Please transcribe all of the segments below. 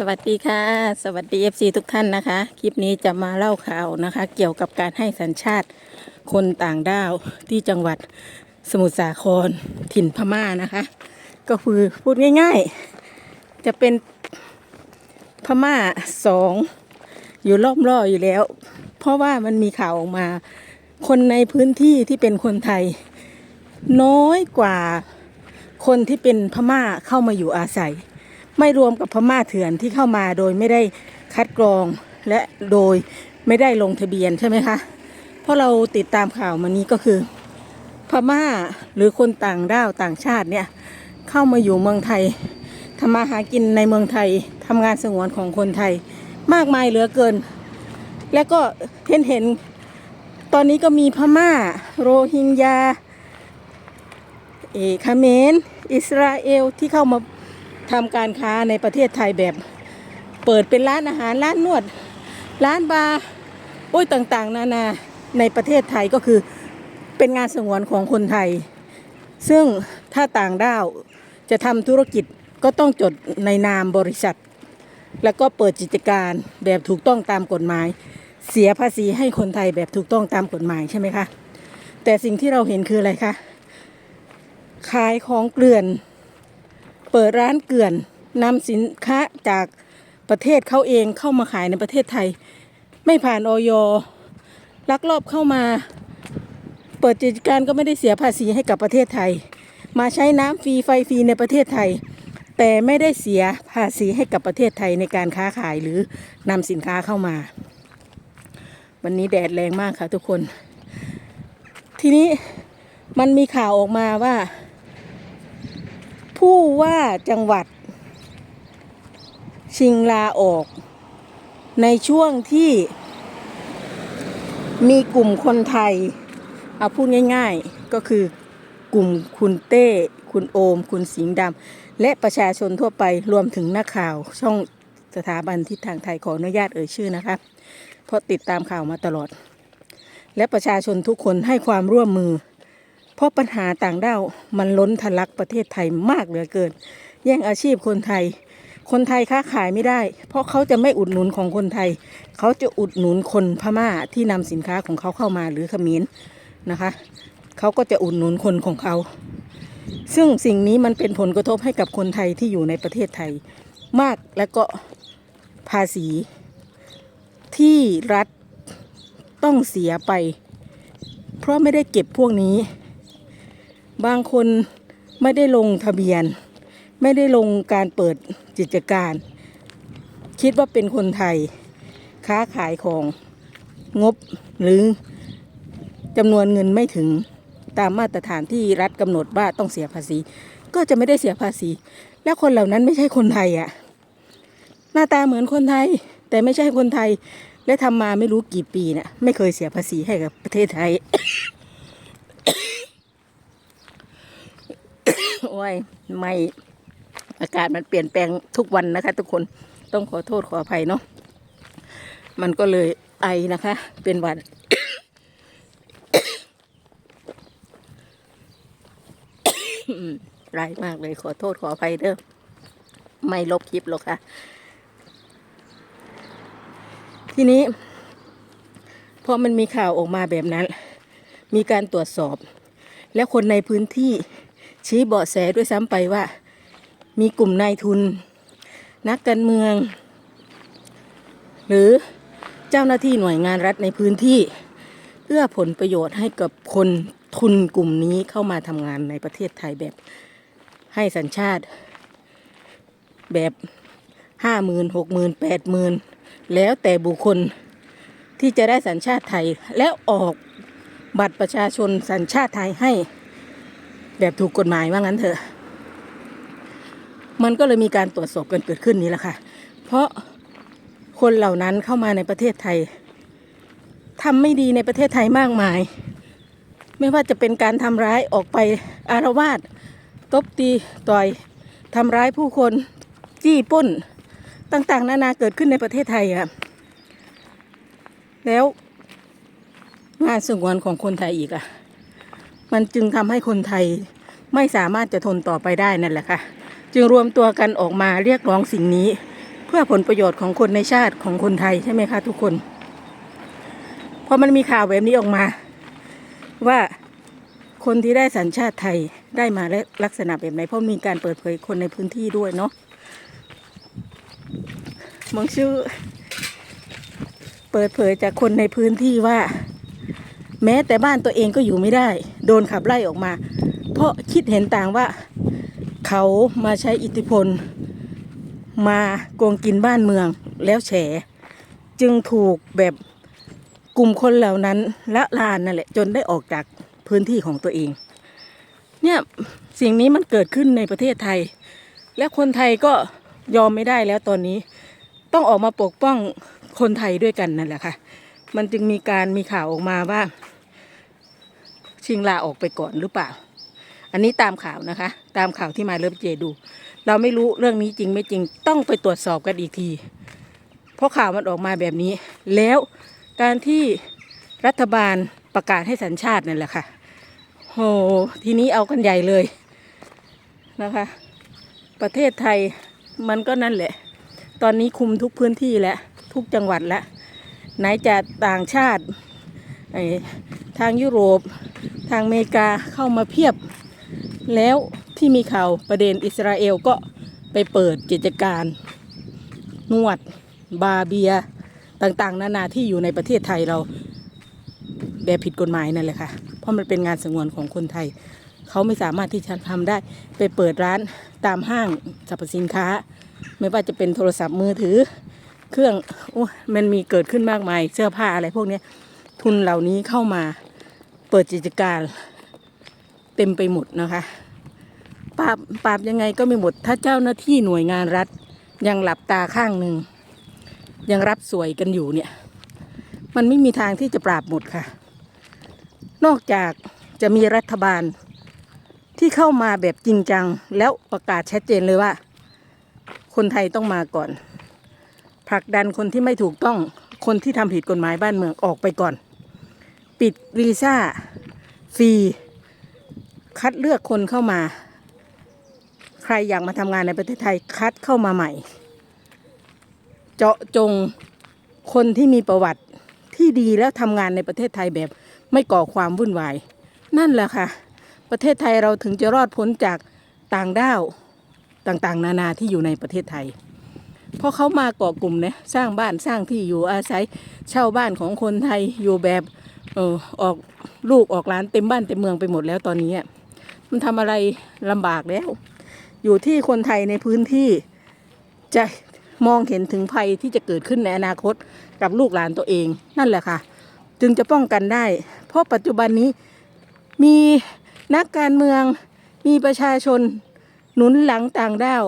สวัสดีค่ะ สวัสดี FC ทุกท่านนะคะ คลิปนี้จะมาเล่าข่าวนะคะ เกี่ยวกับการให้สัญชาติคนต่างด้าวที่จังหวัดสมุทรสาครถิ่นพม่านะคะ ก็คือพูดง่ายๆ จะเป็นพม่าสองอยู่รอบล่ออยู่แล้ว เพราะว่ามันมีข่าวออกมา คนในพื้นที่ที่เป็นคนไทย น้อยกว่าคนที่เป็นพม่าเข้ามาอยู่อาศัย ไม่รวมกับพม่าเถื่อนที่เข้ามาโดยไม่ได้คัดกรองและโดยไม่ได้ลงทะเบียนใช่ไหมคะ เพราะเราติดตามข่าวมานี้ก็คือ พม่าหรือคนต่างด้าวต่างชาติเนี่ยเข้ามาอยู่เมืองไทยทำมาหากินในเมืองไทยทำงานสงวนของคนไทย มากมายเหลือเกิน และก็เห็นเห็น ตอนนี้ก็มีพม่า โรฮิงญาเอคาเมน อิสราเอลที่เข้ามา ทำการค้าในประเทศไทยแบบ เปิดเป็นร้านอาหารร้านนวด ร้านบาร์โอ้ยต่างๆ นานาในประเทศไทยก็คือเป็นงานสงวนของคนไทย ซึ่งถ้าต่างด้าวจะทำธุรกิจก็ต้องจดในนามบริษัท แล้วก็เปิดกิจการแบบถูกต้องตามกฎหมาย เสียภาษีให้คนไทยแบบถูกต้องตามกฎหมายใช่ไหมคะ แต่สิ่งที่เราเห็นคืออะไรคะขายของเกลื่อน เปิดร้านเกลื่อนนำสินค้าจากประเทศเขาเองเข้ามาขายในประเทศไทย ไม่ผ่านออยลักลอบเข้ามา เปิดกิจการก็ไม่ได้เสียภาษีให้กับประเทศไทย มาใช้น้ำฟรีไฟฟรีในประเทศไทย แต่ไม่ได้เสียภาษีให้กับประเทศไทยในการค้าขายหรือนำสินค้าเข้ามา วันนี้แดดแรงมากค่ะทุกคน ทีนี้มันมีข่าวออกมาว่า ผู้ว่าจังหวัด ชิงลาออก ในช่วงที่มีกลุ่มคนไทย เอาพูดง่าย ๆ ก็คือกลุ่มคุณเต้ คุณโอม คุณสิงห์ดำ และประชาชนทั่วไปรวมถึงนักข่าว ช่องสถาบันทิศทางไทยขออนุญาตเอ่ยชื่อนะคะ เพราะติดตามข่าวมาตลอด และประชาชนทุกคนให้ความร่วมมือ เพราะปัญหาต่างด้าวมันล้นทะลักประเทศไทยมากเหลือเกิน แย่งอาชีพคนไทย คนไทยค้าขายไม่ได้ เพราะเขาจะไม่อุดหนุนของคนไทย เขาจะอุดหนุนคนพม่าที่นำสินค้าของเขาเข้ามาหรือเขมรนะคะเขาก็จะอุดหนุนคนของเขา ซึ่งสิ่งนี้มันเป็นผลกระทบให้กับคนไทยที่อยู่ในประเทศไทย มากและก็ภาษีที่รัฐต้องเสียไป เพราะไม่ได้เก็บพวกนี้ บางคนไม่ได้ลงทะเบียน ไม่ได้ลงการเปิดกิจการ คิดว่าเป็นคนไทย ค้าขายของงบหรือจำนวนเงินไม่ถึงตามมาตรฐานที่รัฐกำหนดว่าต้องเสียภาษี ก็จะไม่ได้เสียภาษี แล้วคนเหล่านั้นไม่ใช่คนไทยอะ่ะ หน้าตาเหมือนคนไทย แต่ไม่ใช่คนไทย และทำมาไม่รู้กี่ปีเนี่ยไม่เคยเสียภาษีให้กับประเทศไทย โอ้ยไม่อากาศมันเปลี่ยนแปลงทุกวันนะคะ ทุกคนต้องขอโทษขออภัยเนาะมันก็เลยไอนะคะ เป็นหวัดร้ายมากเลยขอโทษขออภัยเด้อไม่ลบคลิปหรอกค่ะ ทีนี้พอมันมีข่าวออกมาแบบนั้น มีการตรวจสอบ และคนในพื้นที่ ชี้เบาะแสด้วยซ้ำไปว่า มีกลุ่มนายทุน นักการเมือง หรือเจ้าหน้าที่หน่วยงานรัฐในพื้นที่เอื้อผลประโยชน์ให้กับคนทุนกลุ่มนี้เข้ามาทำงานในประเทศไทยแบบให้สัญชาติ แบบห้าหมื่นหกหมื่นแปดหมื่นแล้วแต่บุคคลที่จะได้สัญชาติไทยแล้วออกบัตรประชาชนสัญชาติไทยให้ แบบถูกกฎหมายว่างั้นเถอะ มันก็เลยมีการตรวจสอบกันเกิดขึ้นนี้แหละค่ะ เพราะคนเหล่านั้นเข้ามาในประเทศไทยทำไม่ดีในประเทศไทยมากมาย ไม่ว่าจะเป็นการทำร้ายออกไปอารวาสตบตีต่อยทำร้ายผู้คนจี้ป้นต่างๆ นานาเกิดขึ้นในประเทศไทยอะแล้วงานสงวนของคนไทยอีกอะ มันจึงทำให้คนไทยไม่สามารถจะทนต่อไปได้นั่นแหละค่ะ จึงรวมตัวกันออกมาเรียกร้องสิ่งนี้ เพื่อผลประโยชน์ของคนในชาติของคนไทยใช่ไหมคะทุกคนพอมันมีข่าวแบบนี้ออกมา ว่าคนที่ได้สัญชาติไทยได้มาและลักษณะแบบไหนเพราะมีการเปิดเผยคนในพื้นที่ด้วยเนาะมองชื่อ เปิดเผยจากคนในพื้นที่ว่า แม้แต่บ้านตัวเองก็อยู่ไม่ได้ โดนขับไล่ออกมา เพราะคิดเห็นต่างว่า เขามาใช้อิทธิพล มาโกงกินบ้านเมืองแล้วแฉ จึงถูกแบบกลุ่มคนเหล่านั้นละลานนั่นแหละจนได้ออกจากพื้นที่ของตัวเอง เนี่ยสิ่งนี้มันเกิดขึ้นในประเทศไทย และคนไทยก็ยอมไม่ได้แล้วตอนนี้ ต้องออกมาปกป้องคนไทยด้วยกันนั่นแหละค่ะ มันจึงมีการมีข่าวออกมาว่า ชิงลาออกไปก่อนหรือเปล่า อันนี้ตามข่าวนะคะ ตามข่าวที่มาเริ่มเจดู เราไม่รู้เรื่องนี้จริงไม่จริงต้องไปตรวจสอบกันอีกที เพราะข่าวมันออกมาแบบนี้ แล้วการที่รัฐบาลประกาศให้สัญชาตินั่นแหละค่ะโหทีนี้เอากันใหญ่เลยนะคะ ประเทศไทยมันก็นั่นแหละ ตอนนี้คุมทุกพื้นที่แล้ว ทุกจังหวัดแล้ว ไหนจะต่างชาติทางยุโรปทางอเมริกาเข้ามาเพียบ แล้วที่มีข่าวประเด็นอิสราเอลก็ไปเปิดกิจการนวดบาเบียต่างๆ นานาที่อยู่ในประเทศไทยเราแบบผิดกฎหมายนั่นแหละค่ะ เพราะมันเป็นงานสงวนของคนไทย เขาไม่สามารถที่จะทำได้ ไปเปิดร้านตามห้างสรรพสินค้า ไม่ว่าจะเป็นโทรศัพท์มือถือ เครื่องโอ้มันมีเกิดขึ้นมากมาย เสื้อผ้าอะไรพวกนี้ทุนเหล่านี้เข้ามาเปิดกิจการเต็มไปหมดนะคะปราบปราบยังไงก็ไม่หมด ถ้าเจ้าหน้าที่หน่วยงานรัฐยังหลับตาข้างหนึ่ง ยังรับสวยกันอยู่เนี่ย มันไม่มีทางที่จะปราบหมดค่ะ นอกจากจะมีรัฐบาลที่เข้ามาแบบจริงจัง แล้วประกาศชัดเจนเลยว่า คนไทยต้องมาก่อน ผลักดันคนที่ไม่ถูกต้องคนที่ทำผิดกฎหมายบ้านเมืองออกไปก่อน ปิดวีซ่าฟรีคัดเลือกคนเข้ามา ใครอยากมาทำงานในประเทศไทยคัดเข้ามาใหม่ เจาะจงคนที่มีประวัติที่ดีแล้วทำงานในประเทศไทยแบบไม่ก่อความวุ่นวาย นั่นแหละค่ะ ประเทศไทยเราถึงจะรอดพ้นจากต่างด้าวต่างๆ นานาที่อยู่ในประเทศไทย เพราะเขามาเกาะกลุ่มเนี่ยสร้างบ้านสร้างที่อยู่อาศัยเช่าบ้านของคนไทยอยู่แบบเออออกลูกออกหลานเต็มบ้านเต็มเมืองไปหมดแล้วตอนนี้มันทำอะไรลำบากแล้ว อยู่ที่คนไทยในพื้นที่จะมองเห็นถึงภัยที่จะเกิดขึ้นในอนาคตกับลูกหลานตัวเอง นั่นแหละค่ะ จึงจะป้องกันได้ เพราะปัจจุบันนี้มีนักการเมืองมีประชาชนหนุนหลังต่างด้าว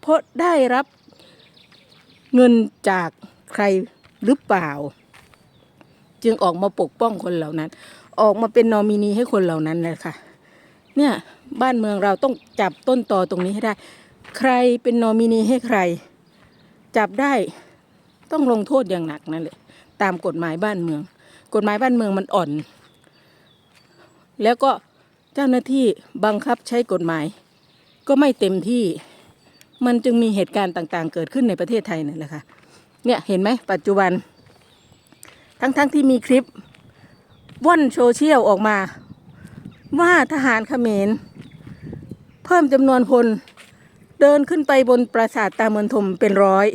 เพราะได้รับ เงินจากใครหรือเปล่า จึงออกมาปกป้องคนเหล่านั้น ออกมาเป็นนอมินีให้คนเหล่านั้นเลยค่ะ เนี่ยบ้านเมืองเราต้องจับต้นตอตรงนี้ให้ได้ ใครเป็นนอมินีให้ใคร จับได้ต้องลงโทษอย่างหนักนั่นแหละตามกฎหมายบ้านเมือง กฎหมายบ้านเมืองมันอ่อน แล้วก็เจ้าหน้าที่บังคับใช้กฎหมาย ก็ไม่เต็มที่ มันจึงมีเหตุการณ์ต่างๆ เกิดขึ้นในประเทศไทยนั่นแหละค่ะเนี่ยเห็นไหมปัจจุบัน ทั้งๆทที่มีคลิปว่อนโซเชียลออกมา ว่าทหารเขมร เพิ่มจำนวนพลเดินขึ้นไปบนปราสาทตาเมือนทมเป็นร้อย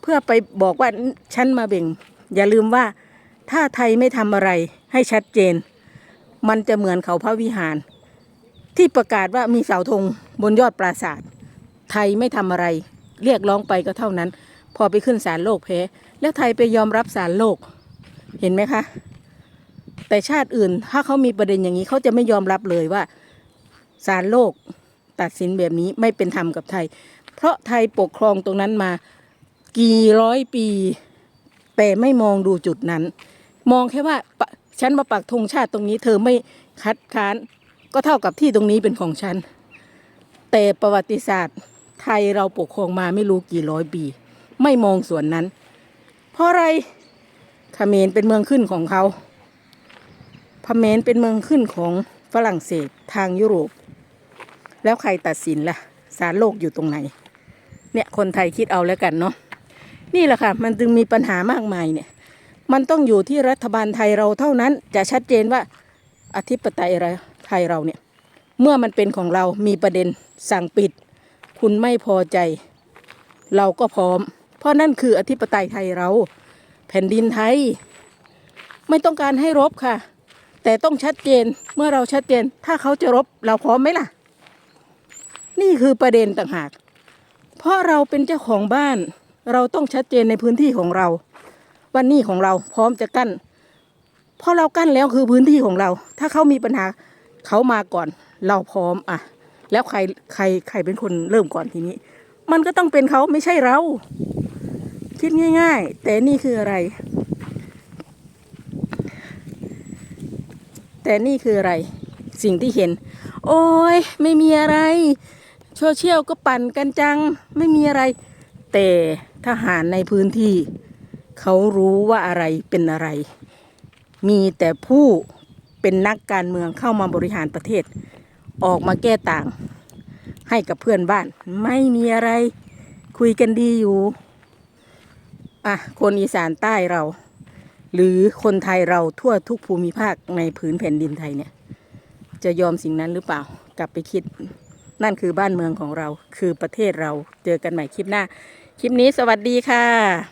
เพื่อไปบอกว่าฉันมาเบ่ง อย่าลืมว่าถ้าไทยไม่ทำอะไรให้ชัดเจน มันจะเหมือนเขาพระวิหาร ที่ประกาศว่ามีเสาธงบนยอดปราสาท ไทยไม่ทำอะไร เรียกร้องไปก็เท่านั้น พอไปขึ้นศาลโลกแพ้แล้วไทยไปยอมรับศาลโลก เห็นไหมคะ แต่ชาติอื่นถ้าเขามีประเด็นอย่างนี้เขาจะไม่ยอมรับเลยว่าศาลโลกตัดสินแบบนี้ไม่เป็นธรรมกับไทย เพราะไทยปกครองตรงนั้นมากี่ร้อยปี แต่ไม่มองดูจุดนั้น มองแค่ว่าฉันมาปักธงชาติตรงนี้ เธอไม่คัดค้านก็เท่ากับที่ตรงนี้เป็นของฉัน แต่ประวัติศาสตร์ ไทยเราปกครองมาไม่รู้กี่ร้อยปี ไม่มองส่วนนั้น เพราะอะไรเขมรเป็นเมืองขึ้นของเขาพเขมรเป็นเมืองขึ้นของฝรั่งเศสทางยุโรป แล้วใครตัดสินล่ะศาลโลกอยู่ตรงไหน เนี่ยคนไทยคิดเอาแล้วกันเนาะนี่แหละค่ะ มันจึงมีปัญหามากมายเนี่ย มันต้องอยู่ที่รัฐบาลไทยเราเท่านั้นจะชัดเจนว่าอธิปไตยอะไรไทยเราเนี่ย เมื่อมันเป็นของเรามีประเด็นสั่งปิด คุณไม่พอใจ เราก็พร้อม เพราะนั่นคืออธิปไตยไทยเรา แผ่นดินไทย ไม่ต้องการให้รบค่ะ แต่ต้องชัดเจนเมื่อเราชัดเจน ถ้าเขาจะรบเราพร้อมไหมล่ะ นี่คือประเด็นต่างหาก เพราะเราเป็นเจ้าของบ้าน เราต้องชัดเจนในพื้นที่ของเราว่านี่ของเราพร้อมจะกั้นเพราะเรากั้นแล้วคือพื้นที่ของเรา ถ้าเขามีปัญหาเขามาก่อน เราพร้อมอะ แล้วใครใครใครเป็นคนเริ่มก่อนทีนี้ มันก็ต้องเป็นเขาไม่ใช่เรา คิดง่าย ๆ แต่นี่คืออะไร แต่นี่คืออะไร สิ่งที่เห็น โอ้ยไม่มีอะไรโซเชียลก็ปั่นกันจัง ไม่มีอะไร แต่ทหารในพื้นที่ เขารู้ว่าอะไรเป็นอะไร มีแต่ผู้เป็นนักการเมืองเข้ามาบริหารประเทศ ออกมาแก้ต่าง ให้กับเพื่อนบ้าน ไม่มีอะไรคุยกันดีอยู่ อะ คนอีสานใต้เรา หรือคนไทยเราทั่วทุกภูมิภาคในผืนแผ่นดินไทยเนี่ย จะยอมสิ่งนั้นหรือเปล่า กลับไปคิด นั่นคือบ้านเมืองของเรา คือประเทศเรา เจอกันใหม่คลิปหน้า คลิปนี้สวัสดีค่ะ